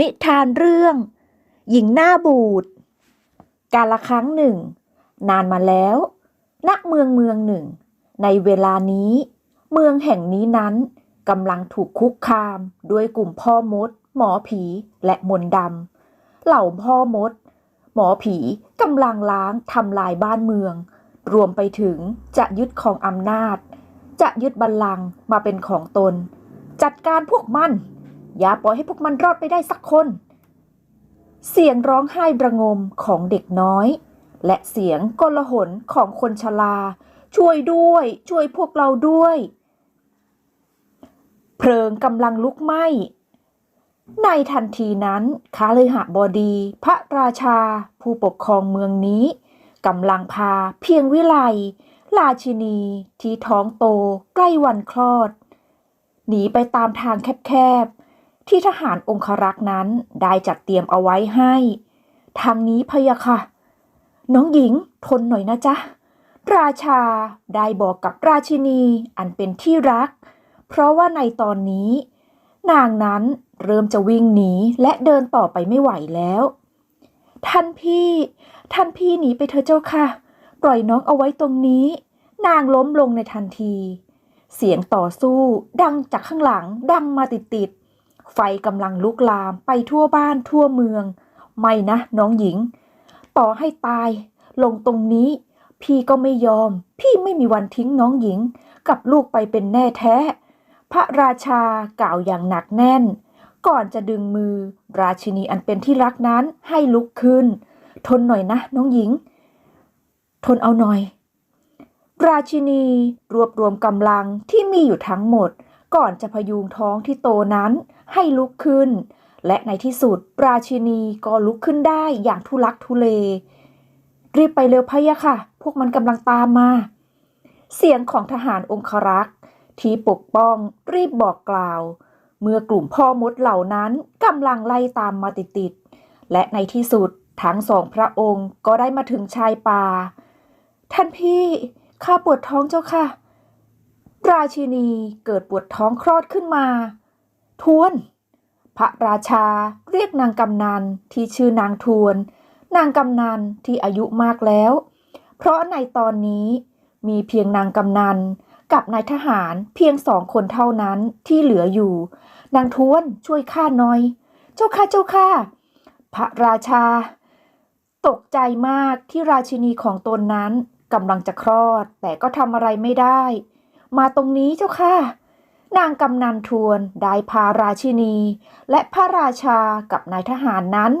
นิทานเรื่อง หญิงหน้าบูด กาละครั้งหนึ่ง นานมาแล้ว ณเมืองเมืองหนึ่ง ในเวลานี้ เมืองแห่งนี้นั้นกำลังถูกคุกคามด้วยกลุ่มพ่อมด หมอผีและมนต์ดำเหล่าพ่อมด หมอผีกำลังล้างทำลายบ้านเมือง รวมไปถึงจะยึดของอำนาจ จะยึดบัลลังก์มาเป็นของตน จัดการพวกมัน อย่าปล่อยให้พวกมันรอดไปได้สักคน เสียงร้องไห้ประงมของเด็กน้อย และเสียงกลหนของคนชรา ช่วยด้วย ช่วยพวกเราด้วย เพลิงกำลังลุกไหม้ ในทันทีนั้นคาเลยหบดี พระราชา ผู้ปกครองเมืองนี้กำลังพาเพียงวิไลราชินีที่ท้องโตใกล้วันคลอด หนีไปตามทางแคบๆ ที่ทหารองครักษ์นั้นได้จัดเตรียมเอาไว้ให้ ทางนี้พะยะค่ะ น้องหญิงทนหน่อยนะจ๊ะ ราชาได้บอกกับราชินีอันเป็นที่รัก เพราะว่าในตอนนี้ นางนั้นเริ่มจะวิ่งหนีและเดินต่อไปไม่ไหวแล้ว ท่านพี่ ท่านพี่หนีไปเถอะเจ้าค่ะ ปล่อยน้องเอาไว้ตรงนี้ นางล้มลงในทันที เสียงต่อสู้ดังจากข้างหลังดังมาติดๆ ไฟกำลังลุกลามไปทั่วบ้านทั่วเมือง ไม่นะน้องหญิง ต่อให้ตาย ลงตรงนี้ พี่ก็ไม่ยอม พี่ไม่มีวันทิ้งน้องหญิง กับลูกไปเป็นแน่แท้ พระราชากล่าวอย่างหนักแน่น ก่อนจะดึงมือ ราชินีอันเป็นที่รักนั้นให้ลุกขึ้น ทนหน่อยนะน้องหญิง ทนเอาหน่อย ราชินีรวบรวมกำลังที่มีอยู่ทั้งหมด ก่อนจะพยุงท้องที่โตนั้น ให้ลุกขึ้น และในที่สุดราชินีก็ลุกขึ้นได้อย่างทุลักทุเล รีบไปเร็วพะยะค่ะ พวกมันกำลังตามมา เสียงของทหารองครักษ์ที่ปกป้องรีบบอกกล่าว เมื่อกลุ่มพ่อมดเหล่านั้นกำลังไล่ตามมาติดๆและในที่สุดทั้งสองพระองค์ก็ได้มาถึงชายป่า ท่านพี่ ข้าปวดท้องเจ้าค่ะ ราชินีเกิดปวดท้องคลอดขึ้นมา ทวน พระราชาเรียกนางกำนันที่ชื่อนางทวน นางกำนันที่อายุมากแล้ว เพราะในตอนนี้มีเพียงนางกำนันกับนายทหารเพียงสองคนเท่านั้นที่เหลืออยู่ นางทวนช่วยข้าหน่อย เจ้าค่ะเจ้าค่ะพระราชา ตกใจมากที่ราชินีของตนนั้นกำลังจะคลอด แต่ก็ทำอะไรไม่ได้ มาตรงนี้เจ้าค่ะ นางกำนันทวนได้พาราชินี และพระราชากับนายทหารนั้น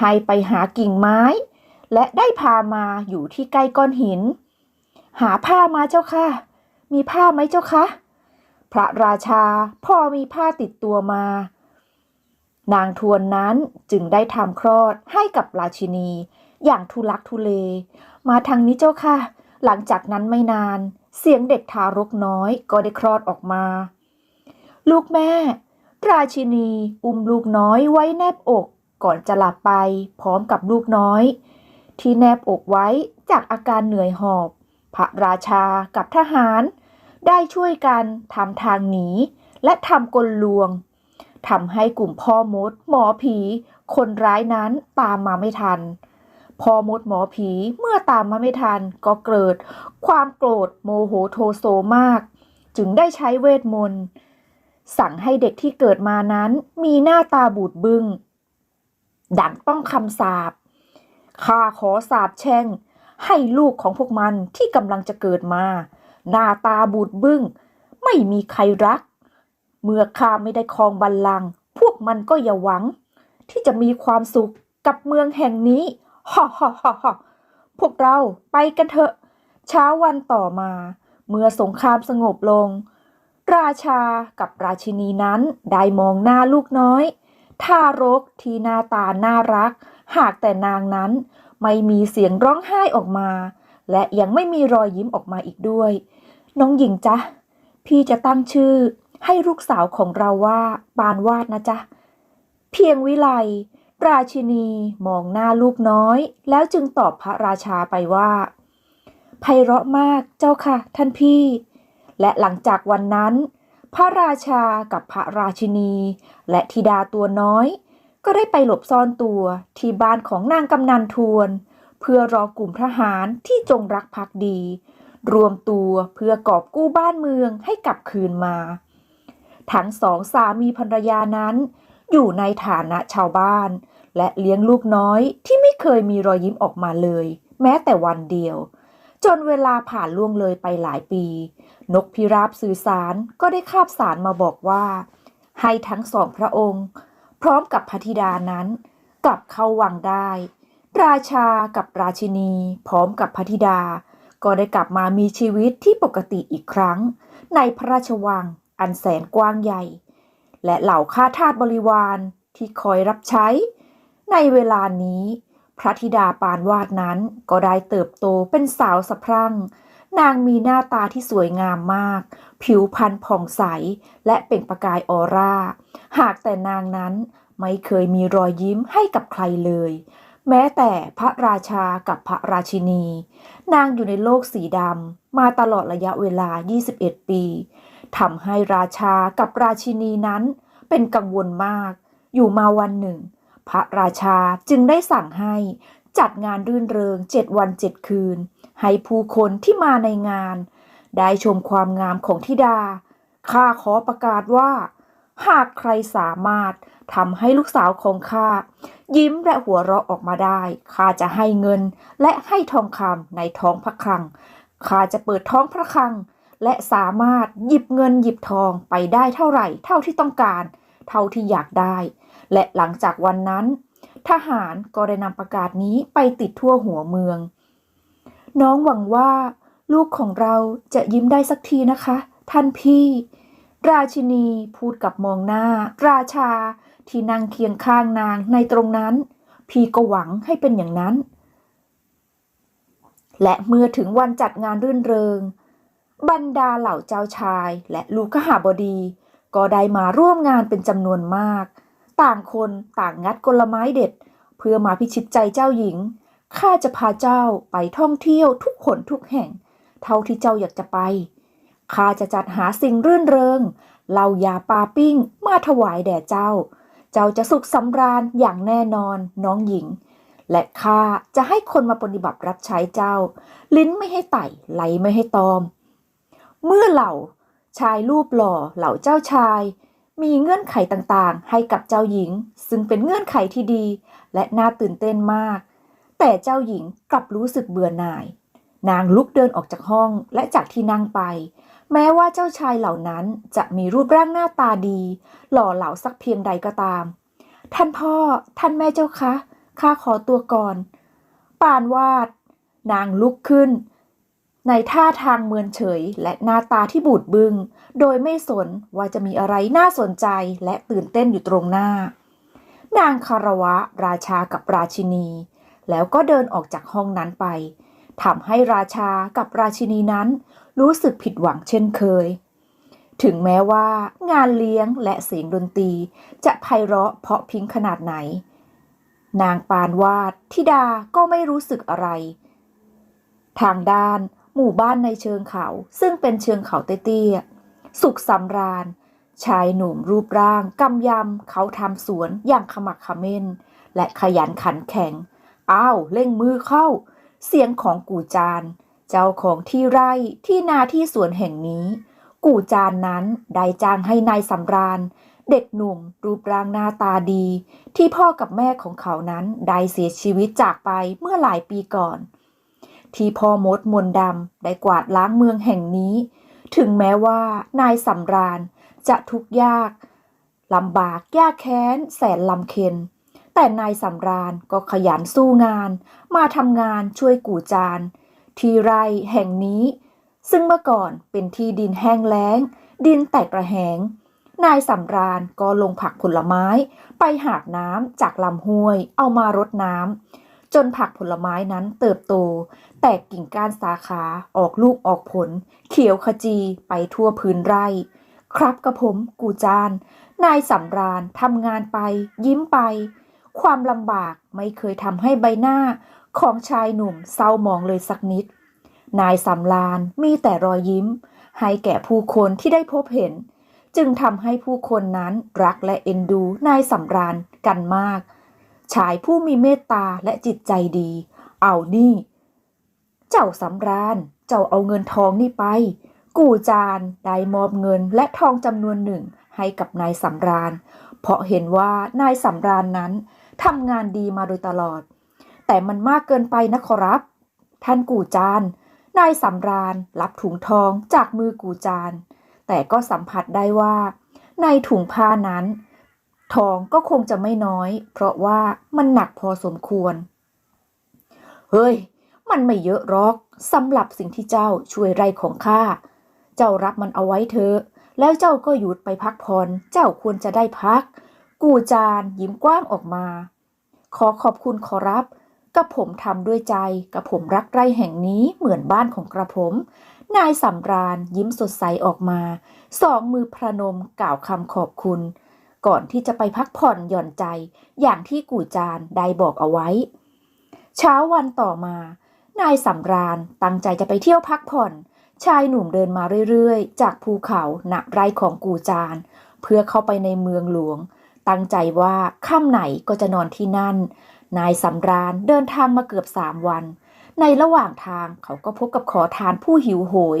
ให้ไปหากิ่งไม้ และได้พามาอยู่ที่ใกล้ก้อนหิน หาผ้ามาเจ้าค่ะ มีผ้าไหมเจ้าคะพระราชาพอมีผ้าติดตัวมา นางทวนนั้นจึงได้ทำคลอดให้กับราชินี อย่างทุลักทุเล มาทางนี้เจ้าค่ะ หลังจากนั้นไม่นานเสียงเด็กทารกน้อยก็ได้คลอดออกมา ลูกแม่ ราชินีอุ้มลูกน้อยไว้แนบอก ก่อนจะหลับไปพร้อมกับลูกน้อย ที่แนบอกไว้จากอาการเหนื่อยหอบ พระราชากับทหาร ได้ช่วยกันทำทางหนี และทำกลลวงทำให้กลุ่มพ่อมด หมอผี คนร้ายนั้นตามมาไม่ทันพอมดหมอผีเมื่อตามมาไม่ทันก็เกิด ความโกรธโมโหโทโซมาก จึงได้ใช้เวทมนต์ สั่งให้เด็กที่เกิดมานั้นมีหน้าตาบูดบึง้งดังต้องคำสาปข้าขอสาบแช่ง ให้ลูกของพวกมันที่กำลังจะเกิดมา หน้าตาบูดบึง้ง ไม่มีใครรัก เมื่อข้าไม่ได้ครองบัลลังก์พวกมันก็อย่าหวัง ที่จะมีความสุขกับเมืองแห่งนี้ฮ่าฮ่าฮ่าฮ่าพวกเราไปกันเถอะ เช้าวันต่อมา เมื่อสงครามสงบลง ราชากับราชินีนั้นได้มองหน้าลูกน้อย ทารกที่หน้าตาน่ารัก หากแต่นางนั้นไม่มีเสียงร้องไห้ออกมา และยังไม่มีรอยยิ้มออกมาอีกด้วย น้องหญิงจ๊ะ พี่จะตั้งชื่อให้ลูกสาวของเราว่าปานวาดนะจ๊ะ เพียงวิไลราชินีมองหน้าลูกน้อย แล้วจึงตอบพระราชาไปว่าไพเราะมากเจ้าค่ะ ท่านพี่ และหลังจากวันนั้น พระราชากับพระราชินี และธิดาตัวน้อย ก็ได้ไปหลบซ่อนตัวที่บ้านของนางกำนันทวน เพื่อรอกลุ่มทหารที่จงรักภักดี รวมตัวเพื่อกอบกู้บ้านเมืองให้กลับคืนมา ทั้งสองสามีภรรยานั้น อยู่ในฐานะชาวบ้าน และเลี้ยงลูกน้อยที่ไม่เคยมีรอยยิ้มออกมาเลย แม้แต่วันเดียว จนเวลาผ่านล่วงเลยไปหลายปี นกพิราบสื่อสารก็ได้คาบสารมาบอกว่า ให้ทั้งสองพระองค์ พร้อมกับพระธิดานั้น กลับเข้าวังได้ ราชากับราชินี พร้อมกับพระธิดา ก็ได้กลับมามีชีวิตที่ปกติอีกครั้ง ในพระราชวังอันแสนกว้างใหญ่ และเหล่าข้าทาสบริวารที่คอยรับใช้ ในเวลานี้ พระธิดาปานวาดนั้นก็ได้เติบโตเป็นสาวสะพรั่ง นางมีหน้าตาที่สวยงามมาก ผิวพรรณผ่องใส และเปล่งประกายออร่า หากแต่นางนั้นไม่เคยมีรอยยิ้มให้กับใครเลย แม้แต่พระราชากับพระราชินี นางอยู่ในโลกสีดำมาตลอดระยะเวลา 21 ปีทำให้ราชากับราชินีนั้นเป็นกังวลมาก อยู่มาวันหนึ่ง พระราชาจึงได้สั่งให้จัดงานรื่นเริงเจ็ดวันเจ็ดคืน ให้ผู้คนที่มาในงาน ได้ชมความงามของธิดา ข้าขอประกาศว่า หากใครสามารถทำให้ลูกสาวของข้ายิ้มและหัวเราะออกมาได้ข้าจะให้เงินและให้ทองคำในท้องพระคลังข้าจะเปิดท้องพระคลัง และสามารถหยิบเงินหยิบทองไปได้เท่าไหร่ เท่าที่ต้องการ เท่าที่อยากได้ และหลังจากวันนั้น ทหารก็ได้นำประกาศนี้ไปติดทั่วหัวเมือง น้องหวังว่า ลูกของเราจะยิ้มได้สักทีนะคะ ท่านพี่ ราชินีพูดกับมองหน้า ราชาที่นั่งเคียงข้างนางในตรงนั้น พี่ก็หวังให้เป็นอย่างนั้น และเมื่อถึงวันจัดงานรื่นเริง บรรดาเหล่าเจ้าชายและลูกขหาบดี ก็ได้มาร่วมงานเป็นจำนวนมาก ต่างคนต่างงัดกลไม้เด็ด เพื่อมาพิชิตใจเจ้าหญิง ข้าจะพาเจ้าไปท่องเที่ยวทุกขนทุกแห่ง เท่าที่เจ้าอยากจะไป ข้าจะจัดหาสิ่งรื่นเริงเหล่ายาปาปิ้งมาถวายแด่เจ้า เจ้าจะสุขสำราญอย่างแน่นอนน้องหญิง และข้าจะให้คนมาปฏิบัติรับใช้เจ้า ลิ้นไม่ให้ไต่ไหลไม่ให้ตอม เมื่อเหล่าชายรูปหล่อเหล่าเจ้าชาย มีเงื่อนไขต่างๆ ให้กับเจ้าหญิง ซึ่งเป็นเงื่อนไขที่ดี และน่าตื่นเต้นมาก แต่เจ้าหญิงกลับรู้สึกเบื่อหน่าย นางลุกเดินออกจากห้องและจากที่นั่งไป แม้ว่าเจ้าชายเหล่านั้นจะมีรูปร่างหน้าตาดี หล่อเหลาสักเพียงใดก็ตาม ท่านพ่อ ท่านแม่เจ้าคะข้าขอตัวก่อน ปานวาด นางลุกขึ้น ในท่าทางเมือนเฉยและหน้าตาที่บูดบึง้งโดยไม่สนว่าจะมีอะไรน่าสนใจและตื่นเต้นอยู่ตรงหน้า นางคารวะราชากับราชินี แล้วก็เดินออกจากห้องนั้นไปทำให้ราชากับราชินีนั้น รู้สึกผิดหวังเช่นเคย ถึงแม้ว่างานเลี้ยงและเสียงดนตรี จะไพเราะเพาะพิงขนาดไหน นางปานวาดทิดาก็ไม่รู้สึกอะไร ทางด้าน หมู่บ้านในเชิงเขา ซึ่งเป็นเชิงเขาเตี้ยๆสุขสำราญ ชายหนุ่มรูปร่างกำยำเขาทำสวนอย่างขมักขม้น และขยันขันแข็ง อ้าวเร่งมือเข้า เสียงของกูจาน เจ้าของที่ไร่ที่นาที่สวนแห่งนี้ กูจานนั้นได้จ้างให้นายสำราญ เด็กหนุ่มรูปร่างหน้าตาดี ที่พ่อกับแม่ของเขานั้นได้เสียชีวิตจากไปเมื่อหลายปีก่อน ที่พ่อมดมนต์ดำได้กวาดล้างเมืองแห่งนี้ ถึงแม้ว่านายสำราญจะทุกข์ยากลำบากยากแค้น แสนลำเค็นแต่นายสำราญก็ขยันสู้งาน มาทำงานช่วยกู่จาน ที่ไร่แห่งนี้ ซึ่งเมื่อก่อนเป็นที่ดินแห้งแล้ง ดินแตกระแหง นายสำราญก็ลงผักผลไม้ ไปหาบน้ำจากลำห้วยเอามารดน้ำ จนผักผลไม้นั้นเติบโต แตกกิ่งก้านสาขาออกลูกออกผล เขียวขจีไปทั่วพื้นไร่ ครับกระผมกูจาน นายสำราญทำงานไป ยิ้มไป ความลำบากไม่เคยทำให้ใบหน้าของชายหนุ่มเศร้ามองเลยสักนิด นายสำราญมีแต่รอยยิ้ม ให้แก่ผู้คนที่ได้พบเห็น จึงทำให้ผู้คนนั้นรักและเอ็นดูนายสำราญกันมาก ชายผู้มีเมตตาและจิตใจดี เอานี่ เจ้าสำราญ เจ้าเอาเงินทองนี่ไป กู่จานได้มอบเงินและทองจำนวนหนึ่งให้กับนายสำราญ เพราะเห็นว่านายสำราญนั้นทำงานดีมาโดยตลอด แต่มันมากเกินไปนะขอรับ ท่านกู่จาน นายสำราญรับถุงทองจากมือกูจาน แต่ก็สัมผัสได้ว่า ในถุงผ้านั้น ทองก็คงจะไม่น้อย เพราะว่ามันหนักพอสมควร เฮ้ย มันไม่เยอะหรอกสำหรับสิ่งที่เจ้าช่วยไรของข้า เจ้ารับมันเอาไว้เถอะ แล้วเจ้าก็หยุดไปพักผ่อน เจ้าควรจะได้พัก กูจานยิ้มกว้างออกมา ขอขอบคุณขอรับกระผมทำด้วยใจกระผมรักไร่แห่งนี้เหมือนบ้านของกระผม นายสำราญยิ้มสดใสออกมา สองมือพระนมกล่าวคำขอบคุณ ก่อนที่จะไปพักผ่อนหย่อนใจอย่างที่กูจานได้บอกเอาไว้ เช้าวันต่อมา นายสำราญตั้งใจจะไปเที่ยวพักผ่อน ชายหนุ่มเดินมาเรื่อยๆ จากภูเขาณไร่ของกูจาน เพื่อเข้าไปในเมืองหลวง ตั้งใจว่าค่ำไหนก็จะนอนที่นั่น นายสำราญเดินทางมาเกือบสามวัน ในระหว่างทางเขาก็พบกับขอทานผู้หิวโหย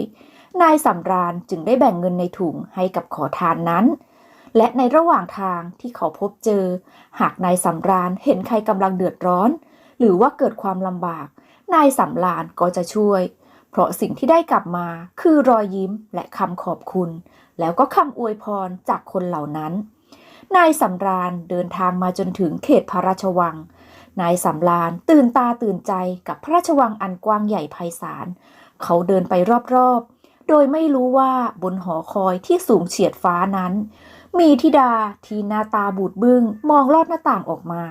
นายสำราญจึงได้แบ่งเงินในถุงให้กับขอทานนั้น และในระหว่างทางที่เขาพบเจอ หากนายสำราญเห็นใครกำลังเดือดร้อน หรือว่าเกิดความลำบาก นายสำราญก็จะช่วย เพราะสิ่งที่ได้กลับมาคือรอยยิ้มและคำขอบคุณ แล้วก็คำอวยพรจากคนเหล่านั้น นายสำราญเดินทางมาจนถึงเขตพระราชวัง นายสำราญตื่นตาตื่นใจกับพระราชวังอันกว้างใหญ่ไพศาล เขาเดินไปรอบๆ โดยไม่รู้ว่าบนหอคอยที่สูงเฉียดฟ้านั้น มีธิดาที่หน้าตาบูดบึ้งมองลอดหน้าต่างออกมา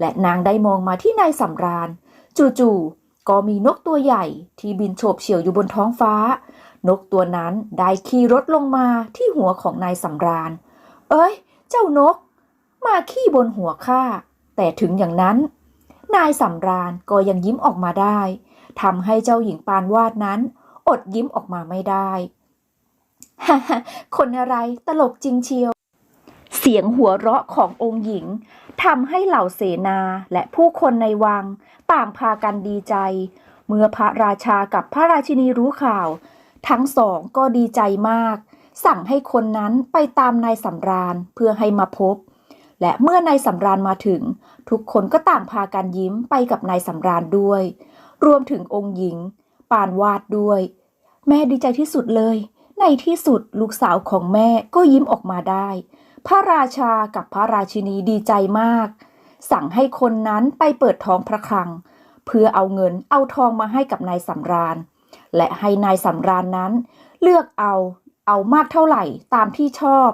และนางได้มองมาที่นายสำราญ จู่ๆก็มีนกตัวใหญ่ที่บินโฉบเฉี่ยวอยู่บนท้องฟ้า นกตัวนั้นได้ขี่รถลงมาที่หัวของนายสำราญ เอ้ย เจ้านก มาขี้บนหัวข้าแต่ถึงอย่างนั้น นายสำราญก็ยังยิ้มออกมาได้ทำให้เจ้าหญิงปานวาดนั้น อดยิ้มออกมาไม่ได้ ฮ่าคนอะไรตลกจริงเชียว เสียงหัวเราะขององค์หญิงทำให้เหล่าเสนาและผู้คนในวัง ต่างพากันดีใจ เมื่อพระราชากับพระราชินีรู้ข่าว ทั้งสองก็ดีใจมาก สั่งให้คนนั้นไปตามนายสำราญเพื่อให้มาพบ และเมื่อนายสำราญมาถึง ทุกคนก็ต่างพากันยิ้มไปกับนายสำราญด้วย รวมถึงองค์หญิง ปานวาดด้วย แม่ดีใจที่สุดเลย ในที่สุดลูกสาวของแม่ก็ยิ้มออกมาได้ พระราชากับพระราชินีดีใจมาก สั่งให้คนนั้นไปเปิดท้องพระคลัง เพื่อเอาเงินเอาทองมาให้กับนายสำราญ และให้นายสำราญนั้น เลือกเอาเอามากเท่าไหร่ตามที่ชอบ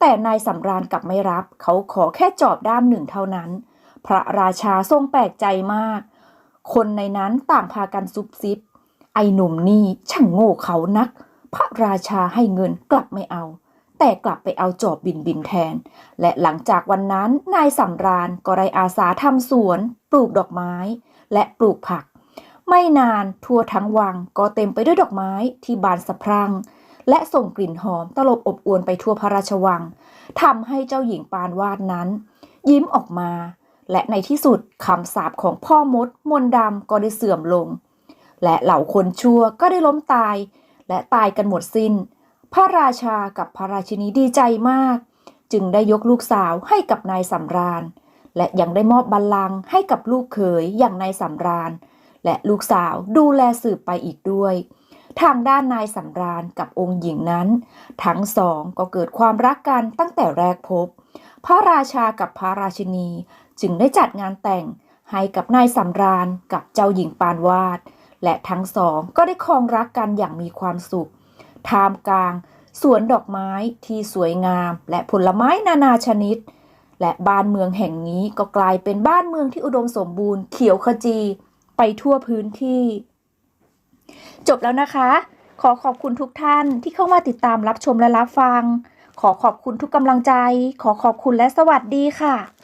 แต่นายสำราญกลับไม่รับ เขาขอแค่จอบด้ามหนึ่งเท่านั้น พระราชาทรงแปลกใจมาก คนในนั้นต่างพากันซุบซิบ ไอ้หนุ่มนี่ช่างโง่เขานัก พระราชาให้เงินกลับไม่เอา แต่กลับไปเอาจอบบินบินแทน และหลังจากวันนั้นนายสำราญก็ได้อาสาทำสวน ปลูกดอกไม้ และปลูกผัก ไม่นานทั่วทั้งวังก็เต็มไปด้วยดอกไม้ที่บานสะพรั่งและส่งกลิ่นหอมตลบอบอวนไปทั่วพระราชวังทำให้เจ้าหญิงปานวาดนั้น ยิ้มออกมา และในที่สุดคำสาปของพ่อมดมนดำก็ได้เสื่อมลง และเหล่าคนชั่วก็ได้ล้มตาย และตายกันหมดสิ้น พระราชากับพระราชินีดีใจมาก จึงได้ยกลูกสาวให้กับนายสำราญ และยังได้มอบบัลลังก์ให้กับลูกเขยอย่างนายสำราญ และลูกสาวดูแลสืบไปอีกด้วย ทางด้านนายสำราญกับองค์หญิงนั้น ทั้งสองก็เกิดความรักกันตั้งแต่แรกพบ พระราชากับพระราชินีจึงได้จัดงานแต่งให้กับนายสำราญกับเจ้าหญิงปานวาด และทั้งสองก็ได้ครองรักกันอย่างมีความสุข ท่ามกลาง สวนดอกไม้ที่สวยงาม และผลไม้นานาชนิด และบ้านเมืองแห่งนี้ก็กลายเป็นบ้านเมืองที่อุดมสมบูรณ์เขียวขจีไปทั่วพื้นที่ จบแล้วนะคะ ขอขอบคุณทุกท่านที่เข้ามาติดตามรับชมและรับฟัง ขอขอบคุณทุกกำลังใจ ขอขอบคุณและสวัสดีค่ะ